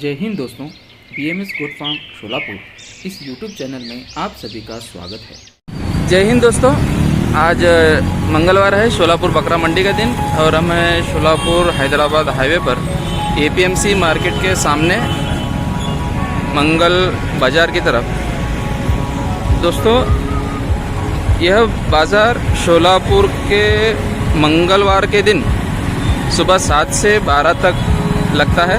जय हिंद दोस्तों B M S good farm Solapur. इस YouTube channel में आप सभी का स्वागत है। जय हिंद दोस्तों, आज मंगलवार है, शोलापुर बकरा मंडी का दिन और हम हैं शोलापुर हैदराबाद हाईवे पर। एपीएमसी मार्केट के सामने मंगल बाज़ार की तरफ़। दोस्तों, यह बाज़ार शोलापुर के मंगलवार के दिन सुबह सात से बारह तक लगता है।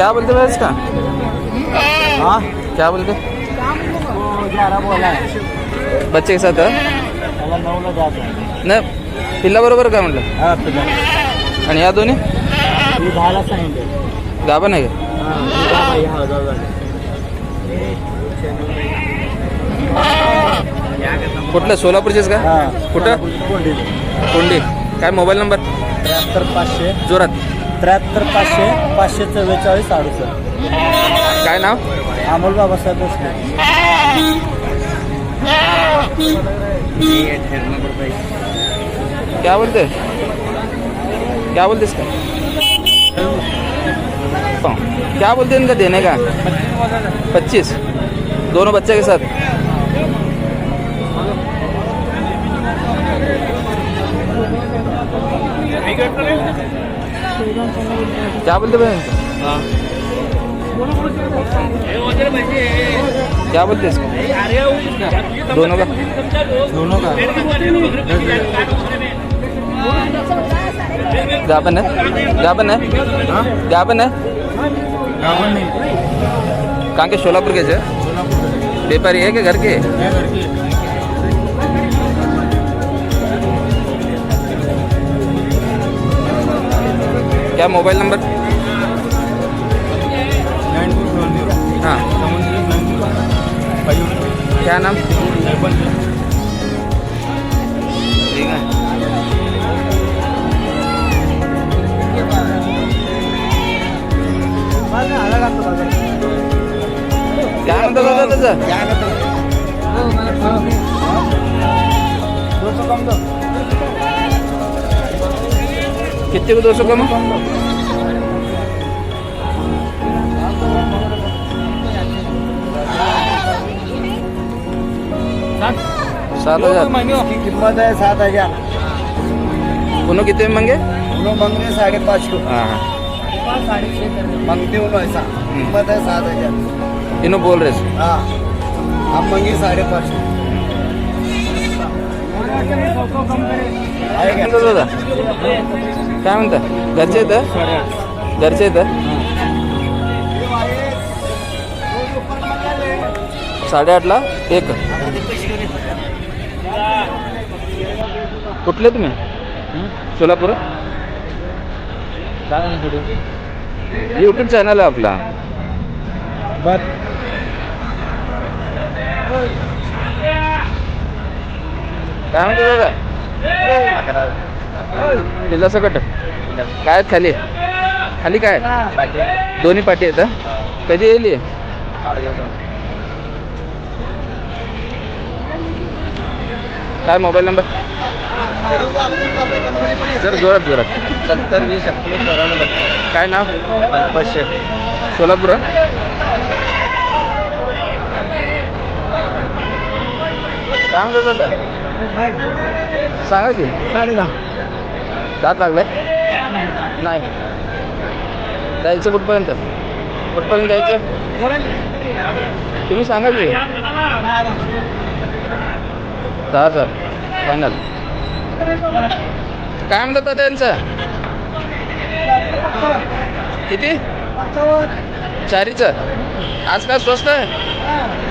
क्या बोलते भाई इसका? हाँ? क्या बोलते? बच्चे के साथ नाही पिल्ला बरोबर काय म्हटलं हा आणि या दोन्ही? गाभण आहे का कुठलं सोलापूरचेच का? कुठं? कोंडी. काय मोबाईल नंबर? त्र्याहत्तर पाचशे. जोरात. त्र्याहत्तर पाचशे पाचशे चव्वेचाळीस अडुसष्ट. काय नाव? अमोल बाबासाहेब भोसले. क्या बोलते? क्या बोलते इसका हाँ, क्या बोलते हैं इनका देने का? पच्चीस. दोनों बच्चे के साथ? क्या बोलते भाई क्या बोलते इसको? दोनों का। दोनों का। गाभन है? गाभन है? गाभन है? कहाँ के? शोलापुर के से? व्यापारी है कि? घर के। मैं घर की क्या मोबाइल नंबर? हाँ। क्या नाम? ठीक है क्या म्हणतात दादा त्याचं किती को दो सौ कम? सात? हजार. की किंमत आहे सात हजार उन्हों कितने में मांगे? उन्होंने मांग रहे साढ़े पाँच को हाँ हाँ मांगते उन्होंने ऐसा कीमत है सात हजार इन्हों बोल रहे थे हाँ हम मांगे साढ़े पाँच को दादा काय? म्हणता? घरचे आहेत घरचे आहेत साडेआठला? एक. कुठले तुम्ही? सोलापूर? यूट्यूब चॅनल आहे आपला. बर काय म्हणतो दादा? दिला सकट काय आहेत खाली खाली काय? दोन्ही पाठी आहेत हं? कधी येईल? काय मोबाईल नंबर सर जोरात जोरात सत्तर वीस अठ्ठावीस चौऱ्याण्णव काय नाव पाचशे सोलापूर हं? काय म्हणतो दादा सांगा की साडे दहा दात लागलाय नाही द्यायचं कुठपर्यंत कुठपर्यंत द्यायचं तुम्ही सांगा की दहा हजार फायनल काय म्हणतात आता त्यांचं किती चारीचं आज काय स्वस्त आहे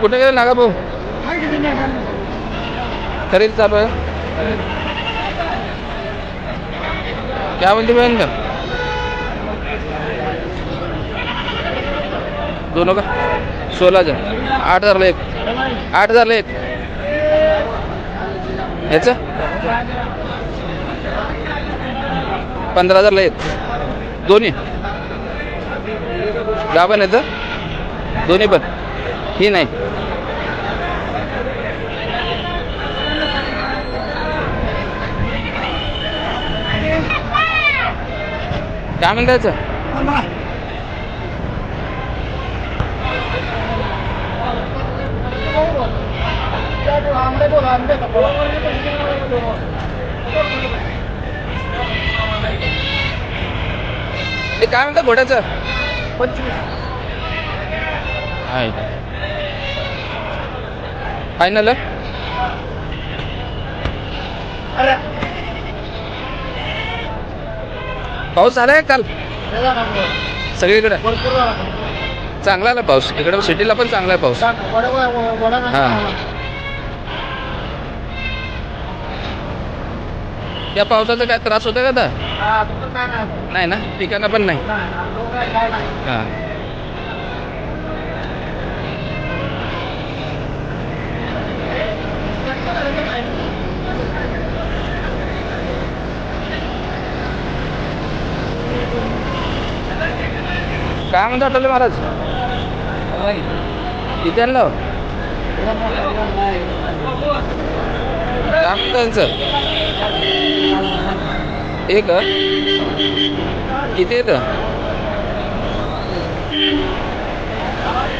कुठे गेले नागा भाऊ? खरेदी चालू आहे? म्हणते बहन का? दोनों का? सोळा हजार. आठ हजारला एक. आठ हजारला एक. ह्याचं पंधरा हजारला एक. दोन्ही? गाभण याचं दोन्ही पण. ही नाही. काय म्हणतायचं ते काय म्हणतात घोड्याचं आहे. फायनल पाऊस आलाय काल? सगळीकडे? चांगला आला पाऊस. इकडे सिटीला पण चांगला आहे पाऊस. हा. या पावसाचा काय त्रास होतो का आता? नाही. ना? पिकांना पण नाही. हा. काय म्हणतो आठवले महाराज? किती आणलं? काय म्हणतं त्यांचं? एक? किती येतं.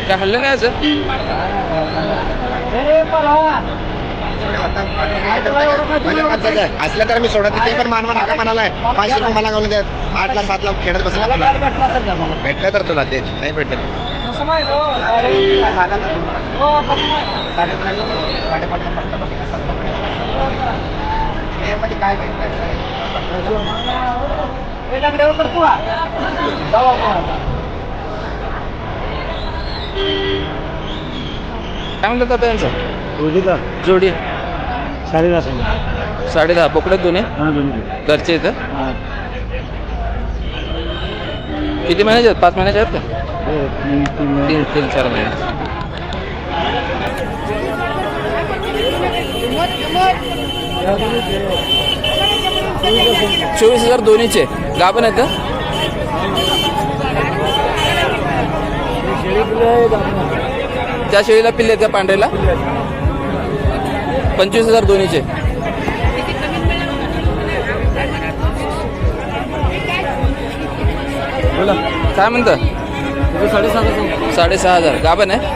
काय हल्लं काय याचं असलं तर मी सोडत नाही. ते पण मानवा नका म्हणालाय. पाचशे रुपये मला गावले द्यात आठ ला सात ला खेळत बसला. भेटलं तर तुला ते. नाही भेटलं काय काय म्हणतात आता यांचं? जोडी. साडे दहा पकडत दोन्ही घरचे इथं किती महिन्याचे आहेत? पाच महिन्याचे आहेत का? तीन तीन चार महिने. चोवीस हजार दोन्हीचे. गाभण आहेत का त्या शेळीला पिल्ले आहेत का पांढऱ्याला? पंचवीस हजार दोन्हीचे. बोला. काय म्हणतं? साडेसहा हजार. गाभण आहे?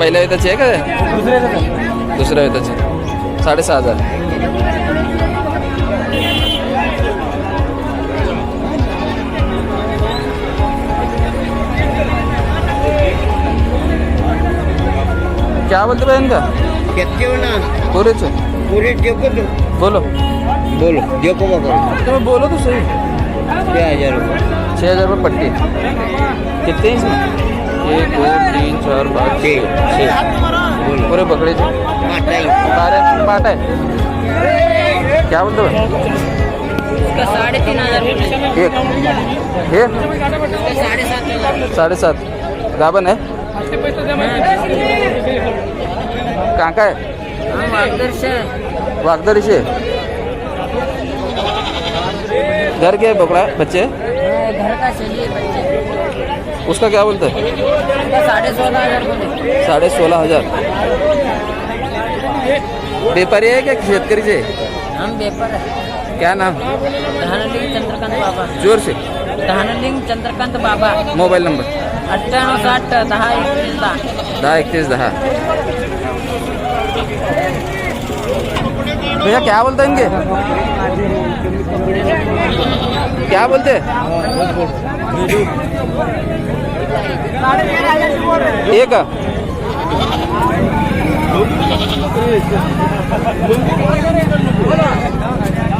पहिल्या वेताची आहे का? ते? दुसऱ्या वेताची साडेसहा हजार. क्या बोलते बहन का? कितके ना पुरेच पूरी देखो तो बोलो. बोलो. देखो बाबा तुम्हें बोलो तो सही छह हजार रुपये. छः हजार रुपये पट्टी. कितने हैं इसमें एक दो तीन चार पाँच छः छः पूरे बकरे थे बारह पाट है क्या बोलते हो उसका साढ़े तीन हजार एक. एक उसका साढ़े सात साढ़े सात गाबन है काका का है है घर के बोकड़ा बच्चे. घर का बच्चे उसका क्या बोलते? हैं साढ़े सोलह हजार. बोले साडे सोळा हजार व्यापारी आहे का शेतकरीचे? हम पेपर आहे. क्या नाम? धनलिंग चंद्रकांत बाबा। ज़ोर से। धनलिंग चंद्रकांत बाबा। Mobile number. अठ्ठ्याण्णव साठ दहा एकवीस दहा। दहा एकतीस दहा। भैया क्या बोलते हैं इनके? क्या बोलते? एक।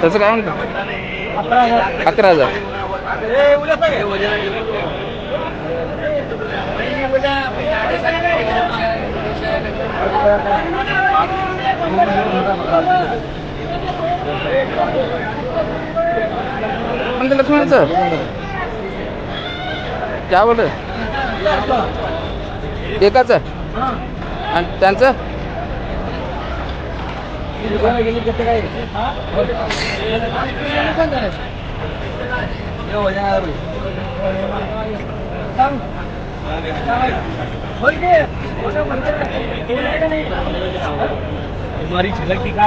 त्याचं काय म्हणतो? अकरा हजार. लक्ष्मण सर क्या बोल एकाच? आणि त्यांचं? हमारी झलक दिखा